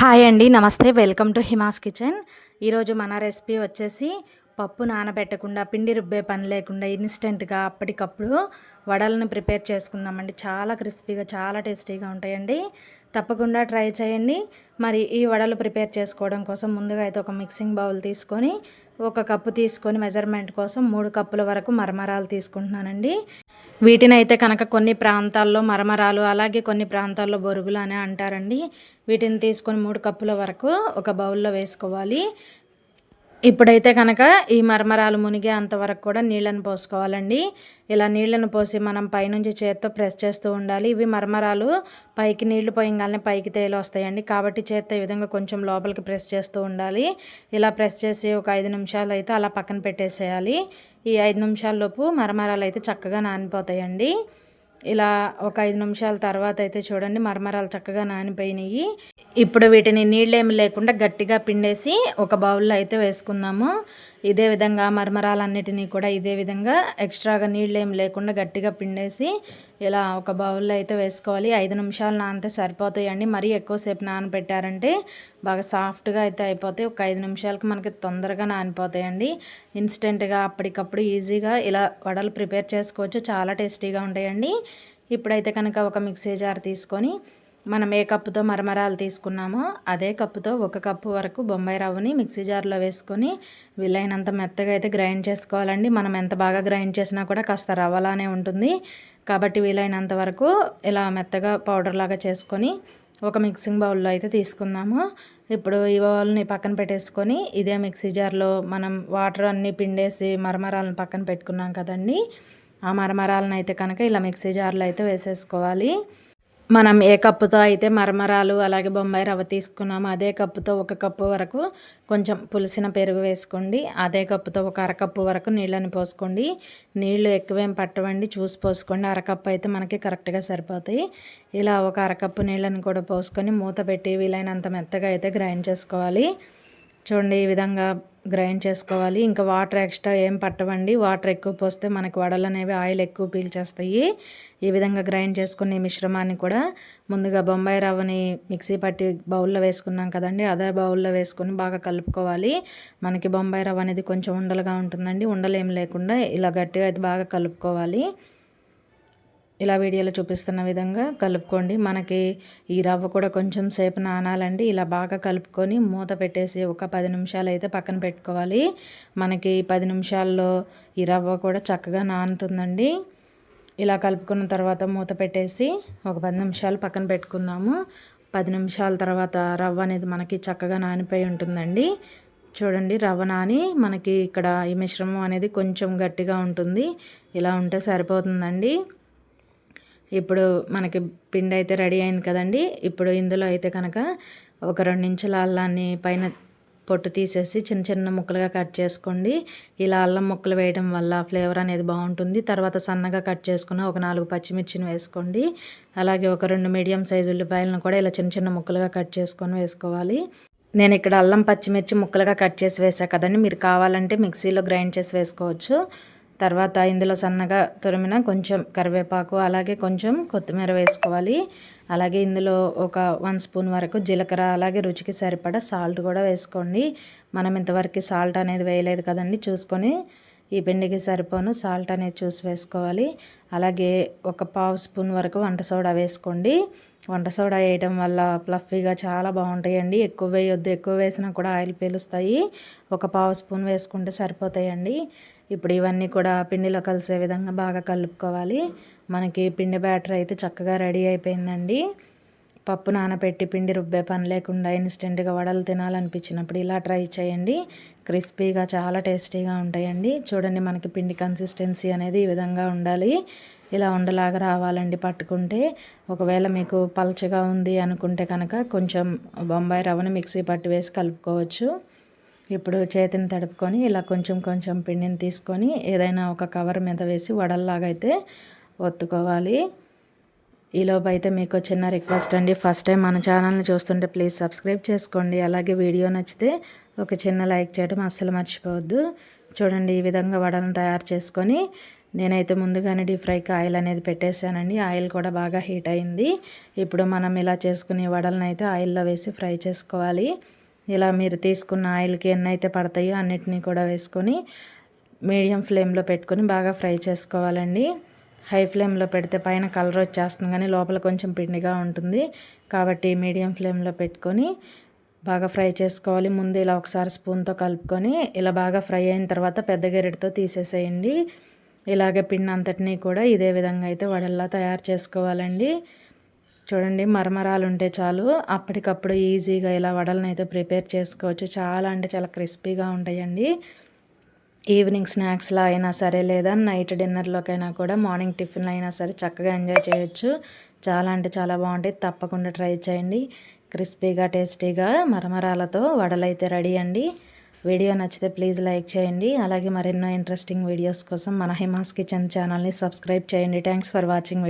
Hi అండి నమస్తే welcome to Hima's kitchen. ఈరోజు మన రెసిపీ వచ్చేసి పప్పు నానబెట్టకుండా పిండి రుబ్బే పని లేకుండా ఇన్స్టెంట్గా అప్పటికప్పుడు వడలను ప్రిపేర్ చేసుకుందామండి. చాలా క్రిస్పీగా చాలా టేస్టీగా ఉంటాయండి. తప్పకుండా ట్రై చేయండి. మరి ఈ వడలు ప్రిపేర్ చేసుకోవడం కోసం ముందుగా అయితే ఒక మిక్సింగ్ బౌల్ తీసుకొని ఒక కప్పు తీసుకొని మెజర్మెంట్ కోసం మూడు కప్పుల వరకు మరమరాలు తీసుకుంటున్నానండి. వీటిని అయితే కనుక కొన్ని ప్రాంతాల్లో మరమరాలు అలాగే కొన్ని ప్రాంతాల్లో బొరుగులు అని అంటారండి. వీటిని తీసుకొని మూడు కప్పుల వరకు ఒక బౌల్లో వేసుకోవాలి. ఇప్పుడైతే కనుక ఈ మరమరాలు మునిగే అంతవరకు కూడా నీళ్ళను పోసుకోవాలండి. ఇలా నీళ్ళను పోసి మనం పైనుంచి చేత్తో ప్రెస్ చేస్తూ ఉండాలి. ఇవి మరమరాలు పైకి నీళ్ళు పోయంగానే పైకి తేలి వస్తాయండి. కాబట్టి చేత్తో ఈ విధంగా కొంచెం లోపలికి ప్రెస్ చేస్తూ ఉండాలి. ఇలా ప్రెస్ చేసి ఒక ఐదు నిమిషాలు అయితే అలా పక్కన పెట్టేసేయాలి. ఈ ఐదు నిమిషాల్లోపు మరమరాలు అయితే చక్కగా నానిపోతాయండి. ఇలా ఒక ఐదు నిమిషాల తర్వాత అయితే చూడండి మరమరాలు చక్కగా నానిపోయినాయి. ఇప్పుడు వీటిని నీళ్ళేమి లేకుండా గట్టిగా పిండేసి ఒక బౌల్లో అయితే వేసుకుందాము. ఇదే విధంగా మరమరాలన్నిటినీ కూడా ఇదే విధంగా ఎక్స్ట్రాగా నీళ్ళు ఏం లేకుండా గట్టిగా పిండేసి ఇలా ఒక బౌల్లో అయితే వేసుకోవాలి. ఐదు నిమిషాలు నానితే సరిపోతాయండి. మరీ ఎక్కువసేపు నానబెట్టారంటే బాగా సాఫ్ట్గా అయితే అయిపోతాయి. ఒక ఐదు నిమిషాలకి మనకి తొందరగా నానిపోతాయండి. ఇన్స్టెంట్గా అప్పటికప్పుడు ఈజీగా ఇలా వడలు ప్రిపేర్ చేసుకోవచ్చు. చాలా టేస్టీగా ఉంటాయండి. ఇప్పుడైతే కనుక ఒక మిక్సీ జార్ తీసుకొని మనం ఏ కప్పుతో మరమరాలు తీసుకున్నామో అదే కప్పుతో ఒక కప్పు వరకు బొంబాయి రవ్వని మిక్సీ జార్లో వేసుకొని వీలైనంత మెత్తగా అయితే గ్రైండ్ చేసుకోవాలండి. మనం ఎంత బాగా గ్రైండ్ చేసినా కూడా కాస్త రవ్వలానే ఉంటుంది. కాబట్టి వీలైనంత వరకు ఇలా మెత్తగా పౌడర్ లాగా చేసుకొని ఒక మిక్సింగ్ బౌల్లో అయితే తీసుకుందాము. ఇప్పుడు ఈ బౌల్ని పక్కన పెట్టేసుకొని ఇదే మిక్సీ జార్లో మనం వాటర్ అన్నీ పిండేసి మరమరాలను పక్కన పెట్టుకున్నాం కదండి. ఆ మరమరాలను అయితే కనుక ఇలా మిక్సీ జార్లో అయితే వేసేసుకోవాలి. మనం ఏ కప్పుతో అయితే మరమరాలు అలాగే బొంబాయి రవ్వ తీసుకున్నామో అదే కప్పుతో ఒక కప్పు వరకు కొంచెం పులిసిన పెరుగు వేసుకోండి. అదే కప్పుతో ఒక అరకప్పు వరకు నీళ్ళని పోసుకోండి. నీళ్ళు ఎక్కువేం పట్టవండి. చూసి పోసుకోండి. అరకప్పు అయితే మనకి కరెక్ట్గా సరిపోతాయి. ఇలా ఒక అరకప్పు నీళ్ళని కూడా పోసుకొని మూత పెట్టి వీలైనంత మెత్తగా అయితే గ్రైండ్ చేసుకోవాలి. చూడండి ఈ విధంగా గ్రైండ్ చేసుకోవాలి. ఇంకా వాటర్ ఎక్స్ట్రా ఏం పట్టవండి. వాటర్ ఎక్కువ పోస్తే మనకి వడలు అనేవి ఆయిల్ ఎక్కువ పీల్చేస్తాయి. ఈ విధంగా గ్రైండ్ చేసుకునే మిశ్రమాన్ని కూడా ముందుగా బొంబాయి రవ్వని మిక్సీ పట్టి బౌల్లో వేసుకున్నాం కదండి. అదే బౌల్లో వేసుకొని బాగా కలుపుకోవాలి. మనకి బొంబాయి రవ్వ అనేది కొంచెం ఉండలుగా ఉంటుందండి. ఉండలు ఏం లేకుండా ఇలా గట్టిగా అయితే బాగా కలుపుకోవాలి. ఇలా వీడియోలో చూపిస్తున్న విధంగా కలుపుకోండి. మనకి ఈ రవ్వ కూడా కొంచెం సేపు నానాలండి. ఇలా బాగా కలుపుకొని మూత పెట్టేసి ఒక పది నిమిషాలు అయితే పక్కన పెట్టుకోవాలి. మనకి పది నిమిషాల్లో ఈ రవ్వ కూడా చక్కగా నానుతుందండి. ఇలా కలుపుకున్న తర్వాత మూత పెట్టేసి ఒక పది నిమిషాలు పక్కన పెట్టుకుందాము. పది నిమిషాల తర్వాత రవ్వ అనేది మనకి చక్కగా నానిపోయి ఉంటుందండి. చూడండి రవ్వ నాని మనకి ఇక్కడ ఈ మిశ్రమం అనేది కొంచెం గట్టిగా ఉంటుంది. ఇలా ఉంటే సరిపోతుందండి. ఇప్పుడు మనకి పిండి అయితే రెడీ అయింది కదండి. ఇప్పుడు ఇందులో అయితే కనుక ఒక రెండు ఇంచుల అల్లాన్ని పైన పొట్టు తీసేసి చిన్న చిన్న ముక్కలుగా కట్ చేసుకోండి. ఇలా అల్లం ముక్కలు వేయడం వల్ల ఫ్లేవర్ అనేది బాగుంటుంది. తర్వాత సన్నగా కట్ చేసుకున్న ఒక నాలుగు పచ్చిమిర్చిని వేసుకోండి. అలాగే ఒక రెండు మీడియం సైజు ఉల్లిపాయలను కూడా ఇలా చిన్న చిన్న ముక్కలుగా కట్ చేసుకొని వేసుకోవాలి. నేను ఇక్కడ అల్లం పచ్చిమిర్చి ముక్కలుగా కట్ చేసి వేసా కదండి. మీరు కావాలంటే మిక్సీలో గ్రైండ్ చేసి వేసుకోవచ్చు. తర్వాత ఇందులో సన్నగా తురిమిన కొంచెం కరివేపాకు అలాగే కొంచెం కొత్తిమీర వేసుకోవాలి. అలాగే ఇందులో ఒక వన్ స్పూన్ వరకు జీలకర్ర అలాగే రుచికి సరిపడా సాల్ట్ కూడా వేసుకోండి. మనం ఇంతవరకు సాల్ట్ అనేది వేయలేదు కదండి చూసుకొని ఈ పిండికి సరిపోను. సాల్ట్ అనేది చూసి వేసుకోవాలి. అలాగే ఒక పావు స్పూన్ వరకు వంట సోడా వేసుకోండి. వంట సోడా వేయడం వల్ల ఫ్లఫీగా చాలా బాగుంటాయండి. ఎక్కువ వేయొద్దు. ఎక్కువ వేసినా కూడా ఆయిల్ పీలుస్తాయి. ఒక పావు స్పూన్ వేసుకుంటే సరిపోతాయండి. ఇప్పుడు ఇవన్నీ కూడా పిండిలో కలిసే విధంగా బాగా కలుపుకోవాలి. మనకి పిండి బ్యాటర్ అయితే చక్కగా రెడీ అయిపోయిందండి. పప్పు నానబెట్టి పిండి రుబ్బే పని లేకుండా ఇన్స్టెంట్గా వడలు తినాలనిపించినప్పుడు ఇలా ట్రై చేయండి. క్రిస్పీగా చాలా టేస్టీగా ఉంటాయండి. చూడండి మనకి పిండి కన్సిస్టెన్సీ అనేది ఈ విధంగా ఉండాలి. ఇలా ఉండలాగా రావాలండి పట్టుకుంటే. ఒకవేళ మీకు పలచగా ఉంది అనుకుంటే కనుక కొంచెం బొంబాయి రవ్వని మిక్సీ పట్టి వేసి కలుపుకోవచ్చు. ఇప్పుడు చేతిని తడుపుకొని ఇలా కొంచెం కొంచెం పిండిని తీసుకొని ఏదైనా ఒక కవర్ మీద వేసి వడల్లాగా అయితే ఒత్తుకోవాలి. ఈలోపు అయితే మీకు చిన్న రిక్వెస్ట్ అండి. ఫస్ట్ టైం మన ఛానల్ని చూస్తుంటే ప్లీజ్ సబ్స్క్రైబ్ చేసుకోండి. అలాగే వీడియో నచ్చితే ఒక చిన్న లైక్ చేయడం అస్సలు మర్చిపోవద్దు. చూడండి ఈ విధంగా వడలను తయారు చేసుకొని నేనైతే ముందుగానే డీప్ ఫ్రైకి ఆయిల్ అనేది పెట్టేశానండి. ఆయిల్ కూడా బాగా హీట్ అయింది. ఇప్పుడు మనం ఇలా చేసుకునే వడలను అయితే ఆయిల్లో వేసి ఫ్రై చేసుకోవాలి. ఇలా మీరు తీసుకున్న ఆయిల్కి ఎన్ని అయితే పడతాయో అన్నిటినీ కూడా వేసుకొని మీడియం ఫ్లేమ్లో పెట్టుకొని బాగా ఫ్రై చేసుకోవాలండి. హై ఫ్లేమ్లో పెడితే పైన కలర్ వచ్చేస్తుంది కానీ లోపల కొంచెం పిండిగా ఉంటుంది. కాబట్టి మీడియం ఫ్లేమ్లో పెట్టుకొని బాగా ఫ్రై చేసుకోవాలి. ముందు ఇలా ఒకసారి స్పూన్తో కలుపుకొని ఇలా బాగా ఫ్రై అయిన తర్వాత పెద్ద గెరెటితో తీసేసేయండి. ఇలాగే పిండి అంతటినీ కూడా ఇదే విధంగా అయితే వడల్లా తయారు చేసుకోవాలండి. చూడండి మరమరాలు ఉంటే చాలు. అప్పటికప్పుడు ఈజీగా ఇలా వడలను అయితే ప్రిపేర్ చేసుకోవచ్చు. చాలా అంటే చాలా క్రిస్పీగా ఉంటాయండి. ఈవినింగ్ స్నాక్స్లో అయినా సరే లేదా నైట్ డిన్నర్లోకైనా కూడా మార్నింగ్ టిఫిన్లో అయినా సరే చక్కగా ఎంజాయ్ చేయొచ్చు. చాలా అంటే చాలా బాగుంటాయి. తప్పకుండా ట్రై చేయండి. క్రిస్పీగా టేస్టీగా మరమరాలతో వడలైతే రెడీ అండి. వీడియో నచ్చితే ప్లీజ్ లైక్ చేయండి. అలాగే మరెన్నో ఇంట్రెస్టింగ్ వీడియోస్ కోసం మన హిమాస్ కిచెన్ ఛానల్ని సబ్స్క్రైబ్ చేయండి. Thanks for watching